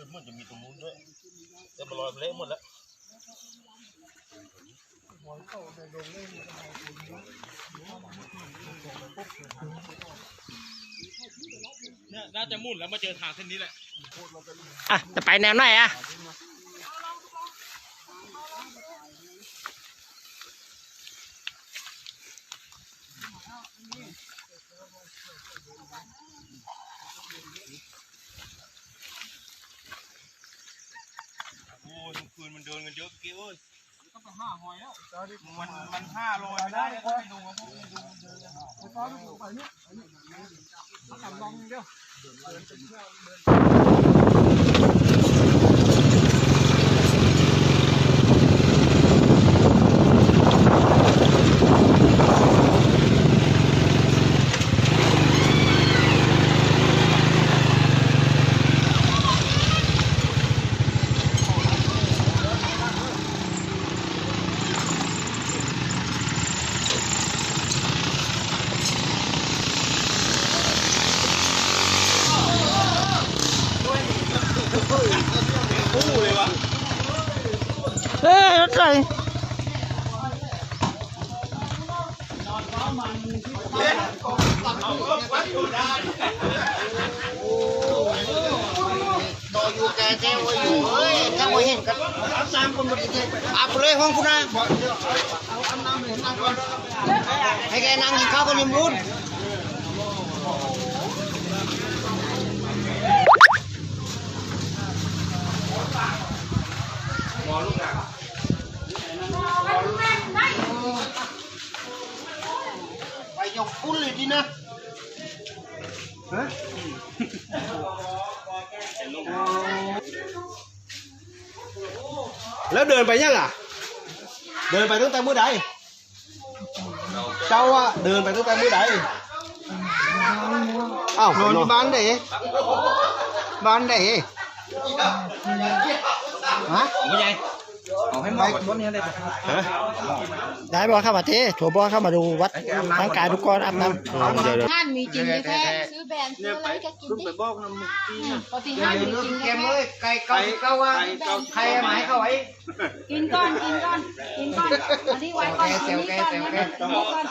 คือมันจะมีตรงนู้นด้วยแต่มันลอยไปเละหมดแล้วเนี่ยน่าจะมุ่นแล้วมาเจอทางเส้นนี้แหละอะจะไปแนวไหนอะ โอ้ยคืน มันเดินกันเยอะเกี้ยวเอ้ยต้องไปห้าหอยแล้วมันมันห้าโลไม่ได้เลยไปดูว่าพวกนี้ดูเดินกันเฮ้ยรถไฟต่ออยู่แกแท้ว่าอยู่เฮ้ยถ้าว่เห็นกันสามคนมาดีอาบเลยห้องคุณนะให้แกนั่งกินข้าวกันริมรุ่น ไปยกปุ้นเลยดีนะแล้วเดินไปยังอะ เดินไปตั้งแต่เมื่อใดเจ้าอะเดินไปตั้งแต่เมื่อใดอ้าวนอนนที่บ้านไหนบ้านไหนฮะเอาให้หมดวันนี้เลยได้บอกเข้ามาเทถั่วบอเข้ามาดูวัดร่างกายทุกคนอาบน้ำท่านมีจริงแท้ๆซื้อแบรนด์ซื้ออะไรก็กินดิบอกน้ำมุกปกติห้านมีจริงแกแท้มเลยไก่เก้าเก้าว่าใครหมายเข้าไว้ๆกินก่อนกินก่อนกินก่อนอันนี้ไว้ก่อนอันนี้ก่อนนะก่อน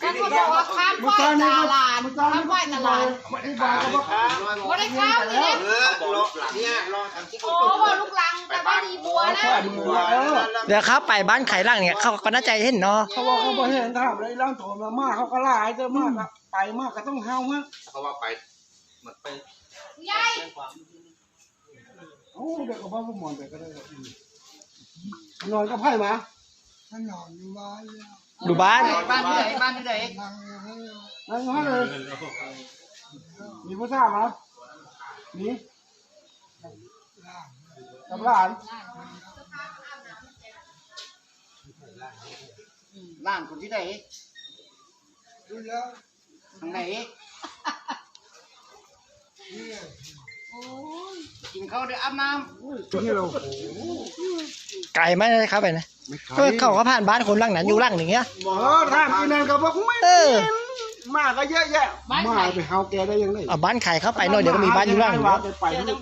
แล้วเขาบอกว่าข้ามไหว้ตลาดข้ามไหว้ตลาดว่าได้ข้าวเลยเนี่ยเออรอเนี่ยรอทำที่โอ้บอกลูกลังแต่ว่าดีบัวนะเดี๋ยวเขาไปบ้านไข่ล่างเนี่ย เขาก็น่าใจเห็นเนาะเขาบอกเขาบอกเห็นถามเลยร่างโถมามากเขาก็ลายเจอมากอะไปมากก็ต้องเฮาฮะเขาว่าไปมันไปยายโอ้เด็กกับพ่อผู้หมอนไปก็ได้ครับนอนก็ไพ่มาดูบ้านบ้านที่ไหนบ้านที่ไหนนั่งห้องเลยมีผู้สาวมามีกับหลาน บ้านคนที่ไหนทางไหนกินข้าวเดี๋ยวอาบน้ที่เราไก่ไหมเข้าไปนะก็เขาก็ผ่านบ้านคนหล่างนั้นอยู่หล่างอย่างเงี้ยบอกถามกินนั่นก็บอกไม่เออ มาก็เยอะแยะมาไปเฮาแกได้ยังไงเอาบ้านไข่เข้าไปหน่อยเดี๋ยวก็มีบ้านอยู่หล่างอยู่แล้วไปทุก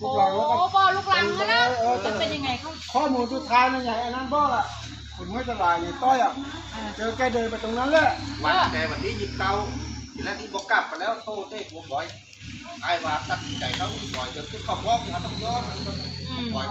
โอ้บอกลูกลังนะนะจะเป็นยังไงเขา ข้อมูลสุดท้ายนั่นไงอันนั้นบอก อะผมไม่สบายไงต้อยอะเจอแกเดินไปตรงนั้นแหละวันแต่วันนี้หยิบเตาแล้วที่บอกกลับไปแล้วโทษเด็กผมบ่อยไอ้ว่าตัดสินใจเขาบ่อยจนขึ้นขอบวอกเขาต้องย้อนอืมบ่อย